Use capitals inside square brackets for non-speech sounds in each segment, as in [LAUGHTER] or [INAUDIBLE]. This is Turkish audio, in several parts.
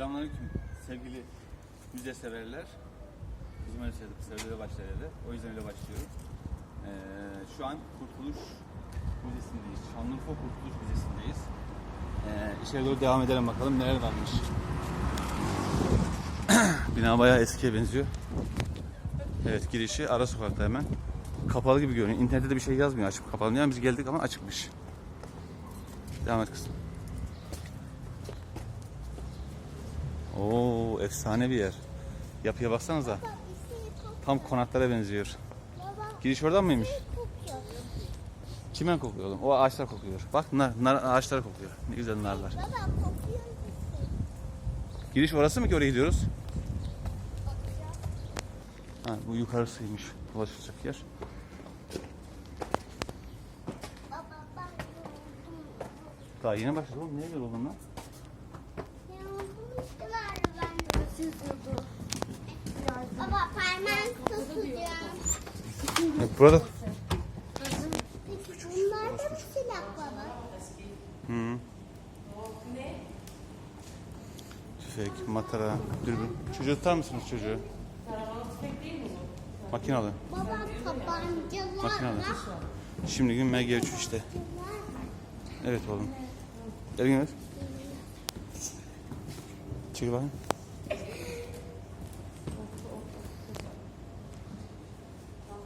Selamünaleyküm sevgili müze severler. Bizim öyle sevdik, sevdiğe başlayalım. O yüzden öyle başlıyorum. Ee, şu an Kurtuluş Müzesi'ndeyiz. Şanlıurfa Kurtuluş Müzesi'ndeyiz. Ee, içeri doğru devam edelim bakalım neler varmış. [CLEARS THROAT] Bina bayağı eskiye benziyor. Evet girişi ara sokakta hemen. Kapalı gibi görünüyor. İnternette de bir şey yazmıyor açıp kapalı. Yani biz geldik ama açıkmış. Devam et kızım. Oo efsane bir yer. Yapıya baksanıza. Tam konaklara benziyor. Giriş oradan mıymış? kokuyor. Kimen kokuyor oğlum? O ağaçlar kokuyor. Bak nar, nar ağaçlar kokuyor. Ne güzel narlar. Giriş orası mı ki oraya gidiyoruz? Ha, bu yukarısıymış. Ulaşılacak yer. Daha yeni başladı oğlum. Niye böyle oldun lan? Ya burada. Peki bunlar da mı silah baba? Hı. Tüfek, matara, dürbün. Çocuğu tutar mısınız çocuğu? Makinalı. Baba tabancalar Makinalı. Şimdi gün MG3 işte. Evet oğlum. Elini ver. Çekil bakayım.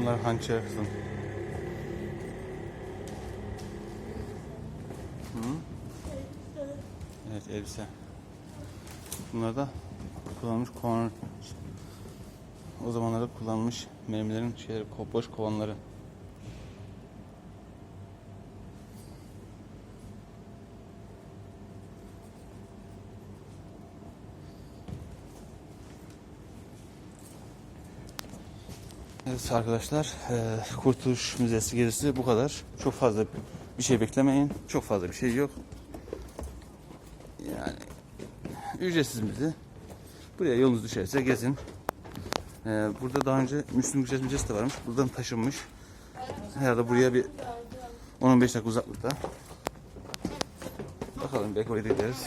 Bunlar hançer kızım. Evet elbise. Bunlar da kullanılmış kovan. O zamanlarda kullanılmış mermilerin şeyleri, boş kovanları. Evet arkadaşlar, eee, Kurtuluş Müzesi gezisi bu kadar. Çok fazla bir şey beklemeyin. Çok fazla bir şey yok. Yani ücretsiz müze. Buraya yolunuz düşerse gezin. Eee, burada daha önce Müslüm Gürses Müzesi de varmış. Buradan taşınmış. Herhalde buraya bir 10-15 dakika uzaklıkta. Bakalım belki oraya gideriz.